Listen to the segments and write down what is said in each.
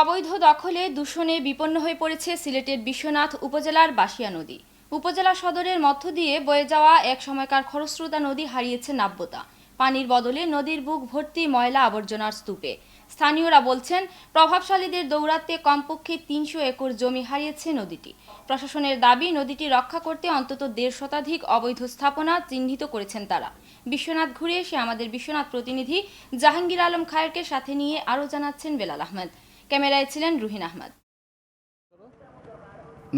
অবৈধ দখলে দূষণে বিপন্ন হয়ে পড়েছে সিলেটের বিশ্বনাথ উপজেলার বাসিয়া নদী। উপজেলা সদরের মধ্য দিয়ে বয়ে যাওয়া এক সময়কার খরস্রোতা নদী হারিয়েছে নাব্যতা। পানির বদলে নদীর বুক ভর্তি ময়লা আবর্জনার স্তূপে। স্থানীয়রা বলছেন, প্রভাবশালীদের দৌরাত্মে কমপক্ষে তিনশো একর জমি হারিয়েছে নদীটি। প্রশাসনের দাবি, নদীটি রক্ষা করতে অন্তত দেড় শতাধিক অবৈধ স্থাপনা চিহ্নিত করেছেন তারা। বিশ্বনাথ ঘুরে এসে আমাদের বিশ্বনাথ প্রতিনিধি জাহাঙ্গীর আলম খায়েরকে সাথে নিয়ে আরও জানাচ্ছেন বেলাল আহমেদ। ক্যামেরায় ছিলেন রুহিন আহমদ।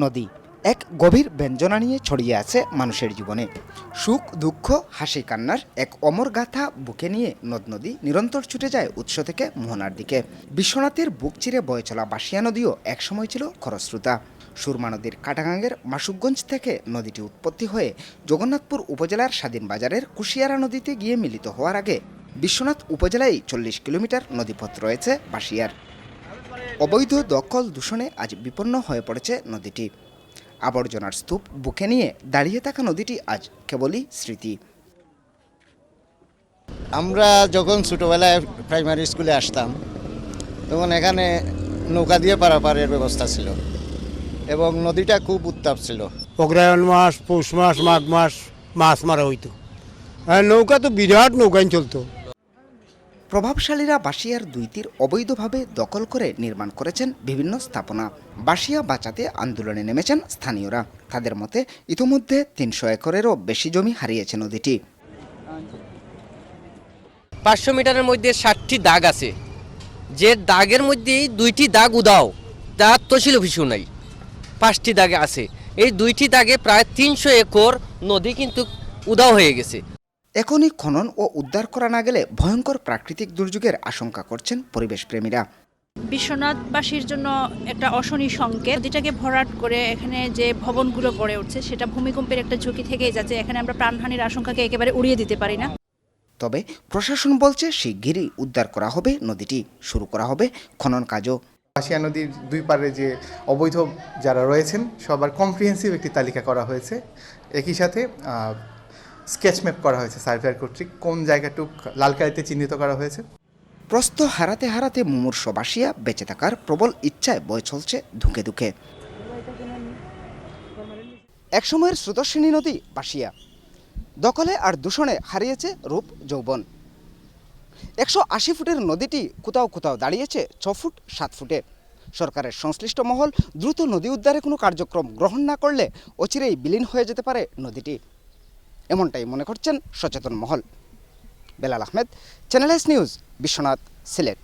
নদী, এক গভীর ব্যঞ্জনা নিয়ে ছড়িয়ে আছে মানুষের জীবনে। সুখ, দুঃখ, হাসি, কান্নার এক অমর গাথা বুকে নিয়ে নদ নদী নিরন্তর ছুটে যায় উৎস থেকে মোহনার দিকে। বিশ্বনাথের বুক চিরে বয়ে চলা বাসিয়া নদীও একসময় ছিল খরস্রোতা। সুরমা নদীর কাটাগাঙ্গের মাসুকগঞ্জ থেকে নদীটি উৎপত্তি হয়ে জগন্নাথপুর উপজেলার স্বাধীন বাজারের কুশিয়ারা নদীতে গিয়ে মিলিত হওয়ার আগে বিশ্বনাথ উপজেলায় চল্লিশ কিলোমিটার নদীপথ রয়েছে বাসিয়ার অবৈধ দখল দূষণে আজ বিপন্ন হয়ে পড়েছে নদীটি। আবর্জনার স্তূপ বুকে নিয়ে দাঁড়িয়ে থাকা নদীটি আজ কেবলই স্মৃতি। আমরা যখন ছোটোবেলায় প্রাইমারি স্কুলে আসতাম তখন এখানে নৌকা দিয়ে পারাপারের ব্যবস্থা ছিল এবং নদীটা খুব উত্তাপ ছিল। অগ্রায়ণ মাস পৌষ মাস মাঘ মাস মাছ মারা হইতো। আর নৌকা তো বিরাট নৌকায় চলতো। প্রভাবশালীরা বাসিয়ার দুই তীর অবৈধভাবে দখল করে নির্মাণ করেছেন বিভিন্ন স্থাপনা। বাসিয়া বাঁচাতে আন্দোলনে নেমেছেন স্থানীয়রা। তাদের মতে, ইতোমধ্যে তিনশো একরেরও বেশি জমি হারিয়েছে নদীটি। পাঁচশো মিটারের মধ্যে ষাটটি দাগ আছে। যে দাগের মধ্যে দুইটি দাগ উদাও তার তহসিল অফিসও নাই। পাঁচটি দাগে আছে। এই দুইটি দাগে প্রায় তিনশো একর নদী কিন্তু উদাও হয়ে গেছে। এখনই খনন ও উদ্ধার করা না গেলে ভয়ঙ্কর প্রাকৃতিক দুর্যোগের আশঙ্কা করছেন পরিবেশপ্রেমীরা। বিশ্বনাথবাসীর জন্য একটা অশনি সংকেত নদীটাকে ভরাট করে এখানে যে ভবনগুলো গড়ে উঠছে সেটা ভূমিকম্পের একটা ঝুঁকি থেকেই যাচ্ছে। এখানে আমরা প্রাণহানির আশঙ্কাকে একেবারে উড়িয়ে দিতে পারি না। তবে প্রশাসন বলছে শিগগিরই উদ্ধার করা হবে নদীটি শুরু করা হবে খনন কাজও। বাসিয়া নদীর দুই পারে যে অবৈধ যারা রয়েছেন সবার কম্প্রিহেন্সিভ একটি তালিকা করা হয়েছে। একই সাথে স্কেচ ম্যাপ করা হয়েছে সার্ভেয়ার কর্তৃক। কোন জায়গাটুক লালকালিতে চিহ্নিত করা হয়েছে? প্রস্থ হারাতে হারাতে মুমূর্ষ বাসিয়া বেঁচে থাকার প্রবল ইচ্ছায় বয়ে চলছে ধুকে ধুকে। একসময়ের স্রোতস্বিনী নদী বাসিয়া। দখলে আর দূষণে হারিয়েছে রূপ যৌবন। একশো আশি ফুটের নদীটি কোথাও কোথাও দাঁড়িয়েছে ছ ফুট, সাত ফুটে। সরকারের সংশ্লিষ্ট মহল দ্রুত নদী উদ্ধারে কোনো কার্যক্রম গ্রহণ না করলে অচিরেই বিলীন হয়ে যেতে পারে নদীটি। এমনটাই মনে করছেন সচেতন মহল। Belal Ahmed channel news Biswanath Sylhet.